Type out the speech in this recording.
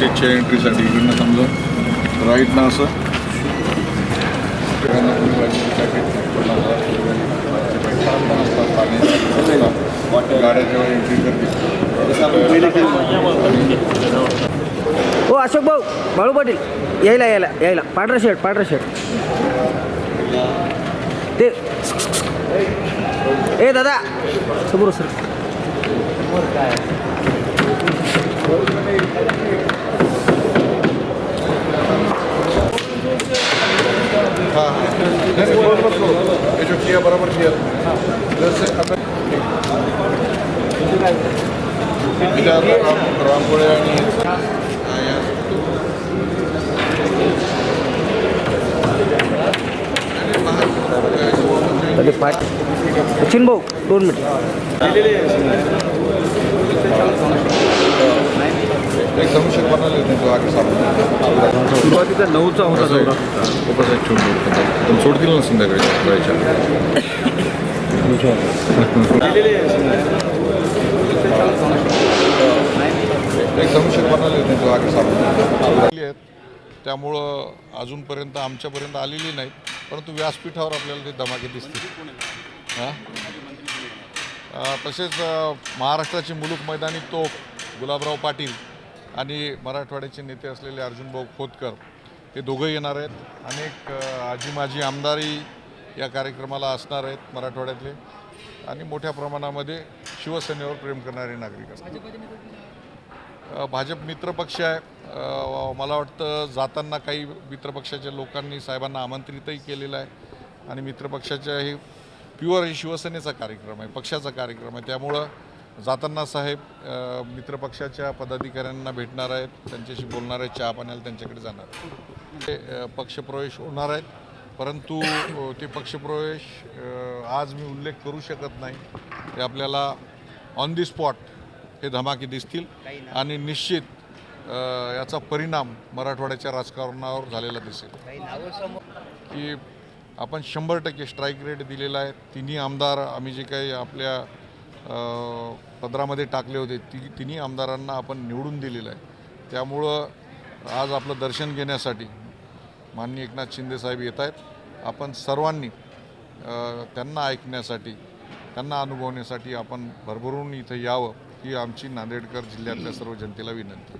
स्टेजच्या एंट्रीसाठी इकडनं समजा राईट ना असं इकडनं गाड्या जेव्हा एंट्री करतील हो अशोक भाऊ बाळू पाटील यायला यायला यायला. पांढरा शर्ट पांढरा शर्ट ते ए दादा. समोर सर हां हां. नाही नाही, बरोबर बरोबर चिया जसं आता इथे आता राम रांगोळ्या आणि पाठ सचिन भाऊ दोन मिनिट. होते तो आगे सापडला सुरुवातीचा नऊचा होता दौरा उपसाहेब छोड पण सोडतील ना संध्याकाळी जायच्या एक बनवले होते तो आगे सापडला त्यामुळं अजूनपर्यंत आमच्यापर्यंत आलेली नाही परंतु व्यासपीठावर आपल्याला ते धमाके दिसतील. हां? तसेच महाराष्ट्राची मुलूक मैदानी तोफ गुलाबराव पाटील. आणि मराठवाड्याचे नेते असलेले अर्जुनभाऊ खोतकर हे दोघं येणार आहेत. अनेक आजी माजी आमदारही या कार्यक्रमाला असणार आहेत मराठवाड्यातले. आणि मोठ्या प्रमाणामध्ये शिवसेनेवर प्रेम करणारे नागरिक असतात. भाजप मित्रपक्ष आहे. मला वाटतं जाताना काही मित्रपक्षाच्या लोकांनी साहेबांना आमंत्रितही केलेलं आहे. आणि मित्रपक्षाच्या हे प्युअर हे शिवसेनेचा कार्यक्रम आहे पक्षाचा कार्यक्रम आहे. त्यामुळं जाताना साहेब मित्रपक्षाच्या पदाधिकाऱ्यांना भेटणार आहेत त्यांच्याशी बोलणार आहेत चहा पाण्याला त्यांच्याकडे जाणार आहेत. ते पक्षप्रवेश होणार आहेत परंतु ते पक्षप्रवेश आज मी उल्लेख करू शकत नाही. ते आपल्याला ऑन दी स्पॉट हे धमाके दिसतील आणि निश्चित याचा परिणाम मराठवाड्याच्या राजकारणावर झालेला दिसेल. की आपण शंभर टक्के स्ट्राईक रेट दिलेला आहे. तिन्ही आमदार आम्ही जे काही आपल्या पदरामध्ये टाकले होते. ती तिन्ही आमदारांना आपण निवडून दिलेलं आहे. त्यामुळं आज आपलं दर्शन घेण्यासाठी माननीय एकनाथ शिंदेसाहेब येत आहेत. आपण सर्वांनी त्यांना ऐकण्यासाठी त्यांना अनुभवण्यासाठी आपण भरभरून इथं यावं ही आमची नांदेडकर जिल्ह्यातल्या सर्व जनतेला विनंती